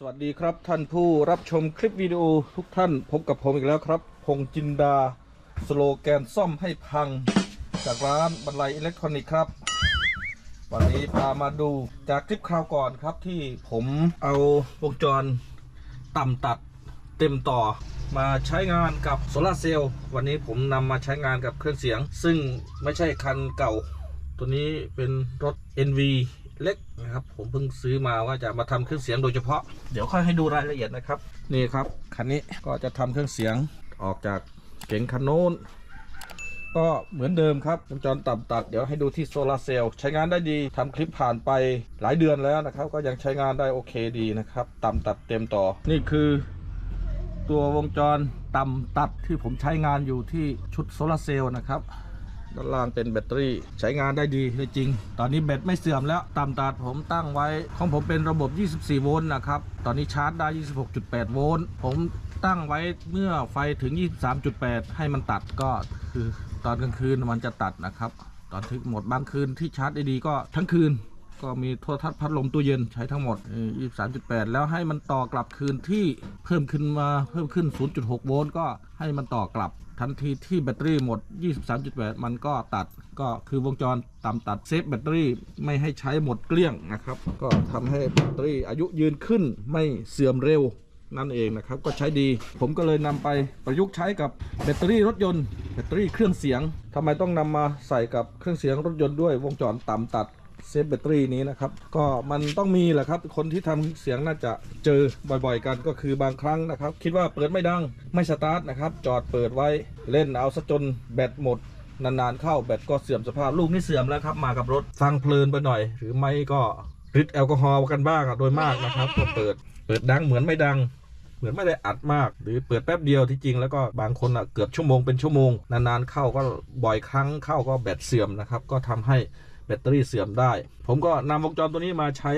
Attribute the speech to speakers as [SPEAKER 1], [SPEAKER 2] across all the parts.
[SPEAKER 1] สวัสดีครับท่านผู้รับชมคลิปวิดีโอทุกท่านพบกับผมอีกแล้วครับ พงจินดา สโลแกนซ่อมให้พัง จากร้านบรรลัยอิเล็กทรอนิกส์ครับ วันนี้พามาดูจากคลิปคราวก่อนครับที่ผมเอาวงจรต่ำตัดเต็มต่อ มาใช้งานกับโซลาเซลล์วันนี้ผมนำมาใช้งานกับเครื่องเสียง ซึ่งไม่ใช่คันเก่า ตัวนี้เป็นรถ NV เล็กนะครับ ผมเพิ่งซื้อมาว่าจะมาทำเครื่องเสียงโดยเฉพาะ เดี๋ยวค่อยให้ดูรายละเอียดนะครับ นี่ครับคันนี้ก็จะทำเครื่องเสียงออกจากเก๋งคันโน้นก็เหมือนเดิมครับวงจรต่ำตัด เดี๋ยวให้ดูที่โซลาร์เซลล์ใช้งานได้ดีทำคลิปผ่านไปหลายเดือนแล้วนะครับ ก็ยังใช้งานได้โอเคดีนะครับ ต่ำตัดเต็มต่อ นี่คือ ตัววงจรต่ำตัดที่ผมใช้งานอยู่ที่ชุดโซลาร์เซลล์นะครับ ด้านล่างเป็นแบตเตอรี่ ใช้งานได้ดีเลยจริง ตอนนี้แบตไม่เสื่อมแล้วต่ำตัดผมตั้งไว้ ของผมเป็นระบบ 24 โวลต์นะครับ ตอนนี้ชาร์จได้ 26.8 โวลต์ ผมตั้งไว้เมื่อไฟถึง 23.8 ให้มันตัดก็คือตอนกลางคืนมันจะตัดนะครับ ตอนที่หมดบางคืนที่ชาร์จได้ดีก็ทั้งคืน ก็มีโทรทัศน์พัดลมตู้เย็นใช้ทั้งหมด 23.8 แล้วให้มันต่อกลับคืนที่เพิ่มขึ้นมาเพิ่มขึ้น 0.6 โวลต์ก็ให้มันต่อกลับทันทีที่แบตเตอรี่หมด 23.8 มันก็ตัดก็คือวงจรต่ำตัดเซฟแบตเตอรี่ไม่ให้ใช้หมดเกลี้ยงนะครับ ก็ทำให้แบตเตอรี่อายุยืนขึ้นไม่เสื่อมเร็วนั่นเองนะครับก็ใช้ดี ผมก็เลยนำไปประยุกต์ใช้กับแบตเตอรี่รถยนต์แบตเตอรี่เครื่องเสียงทำไมต้องนำมาใส่กับเครื่องเสียงรถยนต์ด้วยวงจรต่ำตัด เซฟแบตเตอรี่นี้นะครับ ก็มันต้องมีแหละครับ คนที่ทำเสียงน่าจะเจอบ่อยๆกันก็คือบางครั้งนะครับ คิดว่าเปิดไม่ดังไม่สตาร์ทนะครับ จอดเปิดไว้เล่นเอาซะจนแบตหมดนานๆเข้าแบตก็เสื่อมสภาพลูกนี่เสื่อมแล้วครับ มากับรถฟังเพลินไปหน่อย หรือไม่ก็ริดแอลกอฮอล์กันบ้างอะโดยมากนะครับก็เปิดเปิดดังเหมือนไม่ดัง เหมือนไม่ได้อัดมาก หรือเปิดแป๊บเดียวที่จริงแล้วก็บางคนอะเกือบชั่วโมงเป็นชั่วโมง นานๆเข้าก็บ่อยครั้งเข้าก็แบตเสื่อมนะครับ ก็ทำให้ แบตเตอรี่เสื่อมได้ ผมก็นำวงจรตัวนี้มาใช้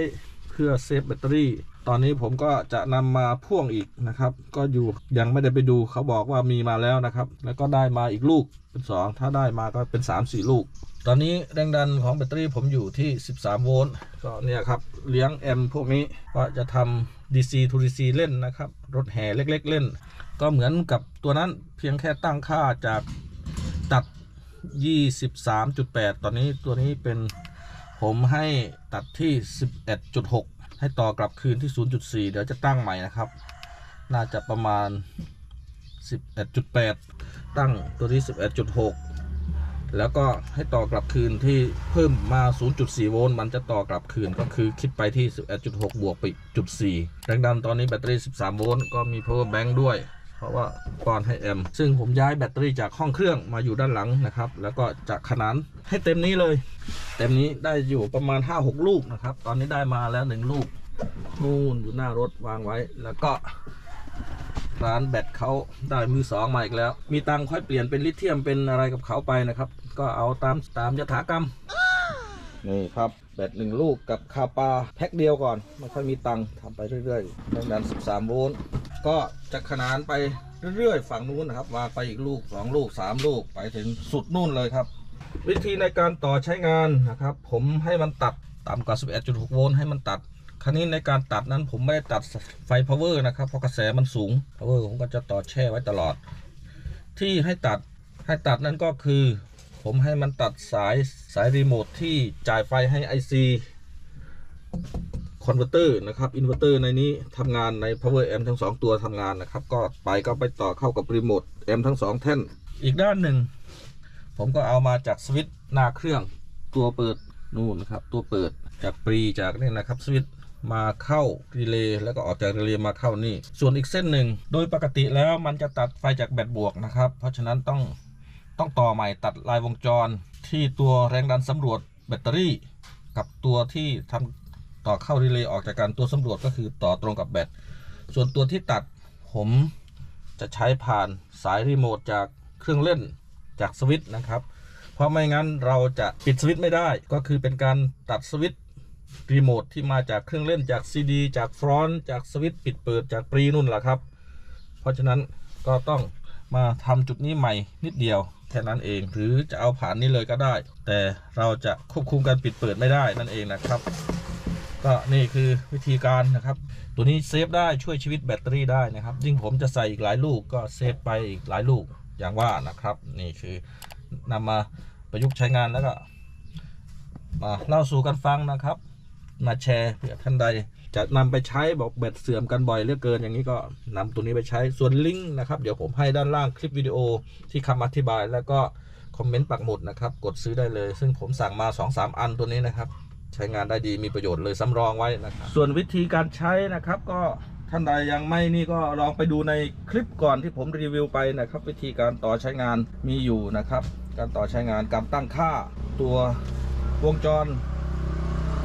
[SPEAKER 1] เพื่อเซฟแบตเตอรี่ ตอนนี้ผมก็จะนำมาพ่วงอีกนะครับ ก็อยู่ยังไม่ได้ไปดูเขาบอกว่ามีมาแล้วนะครับ แล้วก็ได้มาอีกลูกเป็น 2 ถ้าได้มาก็เป็น 3 4 ลูก ตอนนี้แรงดันของแบตเตอรี่ผมอยู่ที่ 13 โวลต์ก็เนี่ยครับเลี้ยงแอมป์พวกนี้ก็จะทำ DC to DC เล่นนะครับ รถแห่เล็ก ๆ เล่น ก็เหมือนกับตัวนั้นเพียงแค่ตั้งค่าจากตัด 23.8ตอนนี้ตัวนี้เป็นผมให้ตัดที่11.6ให้ต่อกลับคืนที่0.4เดี๋ยวจะตั้งใหม่นะครับ น่าจะประมาณ11.8ตั้งตัวนี้11.6แล้วก็ให้ต่อกลับคืนที่เพิ่มมา 0.4 โวลต์ มันจะต่อกลับคืนก็คือคิดไปที่ 11.6 บวกไปจุด4แรงดันตอนนี้แบตเตอรี่ 13 โวลต์ ก็มี power bank ด้วย เพราะว่าป้อนให้แอมซึ่งผมย้ายแบตเตอรี่จากห้องเครื่องมาอยู่ด้านหลังนะครับ แล้วก็จะขนานให้เต็มนี้เลย เต็มนี้ได้อยู่ประมาณ 5-6 ลูกนะครับ ตอนนี้ได้มาแล้ว 1 ลูกนู่นอยู่หน้ารถวางไว้ แล้วก็ร้านแบตเขาได้มือสองมาอีกแล้ว มีตังค่อยเปลี่ยนเป็นลิเธียมเป็นอะไรกับเขาไปนะครับ ก็เอาตามตามยถากรรม นี่ครับแบตหนึ่งลูกกับคาปาแพ็คเดียวก่อน ไม่ค่อยมีตังค์ทำไปเรื่อยๆแรงดัน 13 โวลต์ ก็จะขนานไปเรื่อยๆฝั่งนู้นนะครับวางไปอีกลูก2ลูก3ลูกไปถึงสุดนู่นเลยครับ วิธีในการต่อใช้งานนะครับ ผมให้มันตัดต่ำกว่า 11.6 โวลต์ให้มันตัดคราวนี้ในการตัดนั้นผมไม่ได้ตัดไฟ power นะครับ เพราะกระแสมันสูง power ผมก็จะต่อแช่ไว้ตลอด ที่ให้ตัดให้ตัดนั้นก็คือ ผมให้มันตัดสายสายรีโมทที่จ่ายไฟให้ IC อนเวอร์เตอร์นะครับอินเวอร์เตอร์ในนี้ทำงานใน power amp ทั้ง 2 ตัวทำงานนะครับ ก็ไปก็ไปต่อเข้ากับรีโมทแอมทั้ง 2 แท่น อีกด้านหนึ่ง ผมก็เอามาจากสวิตช์หน้าเครื่องตัวเปิดนู่นครับ ตัวเปิดจากปรีจากนี่นะครับสวิตช์มาเข้ารีเลย์แล้วก็ออกจากรีเลย์มาเข้านี่ ส่วนอีกเส้นหนึ่ง โดยปกติแล้วมันจะตัดไฟจากแบตบวกนะครับ เพราะฉะนั้นต้องต้องต่อใหม่ตัดลายวงจรที่ตัวแรงดันสำรวจแบตเตอรี่ กับตัวที่ทำ ต่อเข้ารีเลย์ออกจากการตัวสำรวจก็คือต่อตรงกับแบต ส่วนตัวที่ตัดผมจะใช้ผ่านสายรีโมทจากเครื่องเล่นจากสวิตช์นะครับ เพราะไม่งั้นเราจะปิดสวิตช์ไม่ได้ ก็คือเป็นการตัดสวิตช์รีโมทที่มาจากเครื่องเล่นจากซีดีจากฟรอนต์จากสวิตช์ปิดเปิดจากปรีนุ่นแหละครับ เพราะฉะนั้นก็ต้องมาทำจุดนี้ใหม่นิดเดียวแค่นั้นเอง หรือจะเอาผ่านนี้เลยก็ได้ แต่เราจะควบคุมการปิดเปิดไม่ได้นั่นเองนะครับ ก็นี่คือวิธีการนะครับ ตัวนี้เซฟได้ช่วยชีวิตแบตเตอรี่ได้นะครับยิ่งผมจะใส่อีกหลายลูกก็เซฟไปอีกหลายลูกอย่างว่านะครับ นี่คือนำมาประยุกต์ใช้งานแล้วก็ มาเล่าสู่กันฟังนะครับ มาแชร์เผื่อท่านใด จะนำไปใช้บอกแบตเสื่อมกันบ่อยเหลือเกินอย่างนี้ก็นำตัวนี้ไปใช้ส่วนลิงก์นะครับ เดี๋ยวผมให้ด้านล่างคลิปวิดีโอที่คำอธิบายแล้วก็คอมเมนต์ปักหมุดนะครับ กดซื้อได้เลย ซึ่งผมสั่งมา 2-3 อันตัวนี้นะครับ ใช้งานได้ดีมีประโยชน์เลยสำรองไว้นะครับส่วนวิธีการใช้นะครับก็ท่านใดยังไม่นี่ก็ลองไปดูในคลิปก่อนที่ผมรีวิวไปนะครับ วิธีการต่อใช้งานมีอยู่นะครับ การต่อใช้งานการตั้งค่าตัววงจร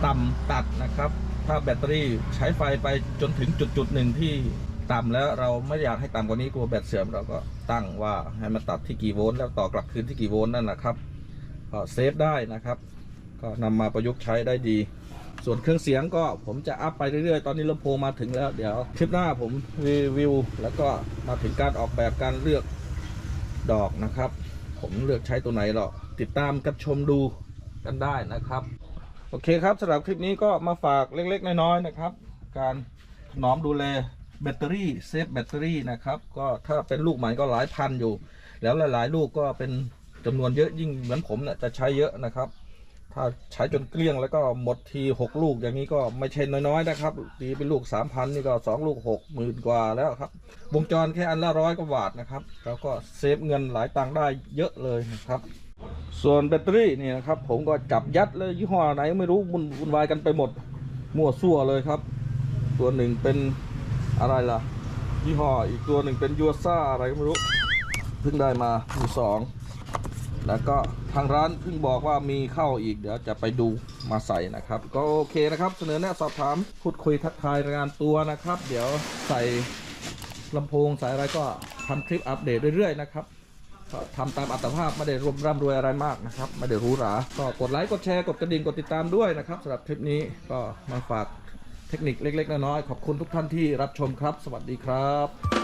[SPEAKER 1] ต่ำตัดนะครับ ถ้าแบตเตอรี่ใช้ไฟไปจนถึงจุดจุดหนึ่งที่ต่ำแล้วเราไม่อยากให้ต่ำกว่านี้กลัวแบตเสื่อมเราก็ตั้งว่าให้มันตัดที่กี่โวลต์แล้วต่อกลับคืนที่กี่โวลต์นั่นนะครับก็เซฟได้นะครับ ก็นำมาประยุกต์ใช้ได้ดี ส่วนเครื่องเสียงก็ผมจะอัพไปเรื่อยๆ ตอนนี้ลำโพงมาถึงแล้ว เดี๋ยวคลิปหน้าผมรีวิว แล้วก็มาถึงการออกแบบการเลือกดอกนะครับ ผมเลือกใช้ตัวไหนหรอติดตามกันชมดูกันได้นะครับ โอเคครับสำหรับคลิปนี้ก็มาฝากเล็กๆ น้อยๆนะครับ การถนอมดูแลแบตเตอรี่เซฟแบตเตอรี่นะครับ ก็ถ้าเป็นลูกใหม่ก็หลายพันอยู่ แล้วหลาย ๆ ลูกก็เป็นจำนวนเยอะยิ่งเหมือนผมเนี่ยจะใช้เยอะนะครับ ถ้าใช้จนเกลี้ยงแล้วก็หมดที6ลูกอย่างนี้ก็ไม่ใช่น้อยๆนะครับตีเป็นลูก3,000นี่ก็2ลูก6หมื่นกว่าแล้วครับ วงจรแค่อันละร้อยกว่าบาทนะครับแล้วก็เซฟเงินหลายตังค์ได้เยอะเลยนะครับ ส่วนแบตเตอรี่นี่นะครับ ผมก็จับยัดเลยยี่ห้อไหนไม่รู้วุ่นวุ่นวายกันไปหมดมั่วซั่วเลยครับ ตัวหนึ่งเป็นอะไรล่ะยี่ห้ออีกตัวหนึ่งเป็นยูซ่าอะไรก็ไม่รู้เพิ่งได้มามือสอง แล้วก็ทางร้านเพิ่งบอกว่ามีเข้าอีกเดี๋ยวจะไปดูมาใส่นะครับ ก็โอเคนะครับ เสนอแนะสอบถามพูดคุยทักทายรายงานตัวนะครับ เดี๋ยวใส่ลำโพงใส่อะไรก็ทำคลิปอัปเดตเรื่อยๆนะครับทำตามอัตภาพไม่ได้รวมร่ำรวยอะไรมากนะครับ ไม่ได้หรู้หราก็กดไลค์กดแชร์กดกระดิ่งกดติดตามด้วยนะครับสำหรับคลิปนี้ก็มาฝากเทคนิคเล็ก ๆ น้อยๆขอบคุณทุกท่านที่รับชมครับ สวัสดีครับ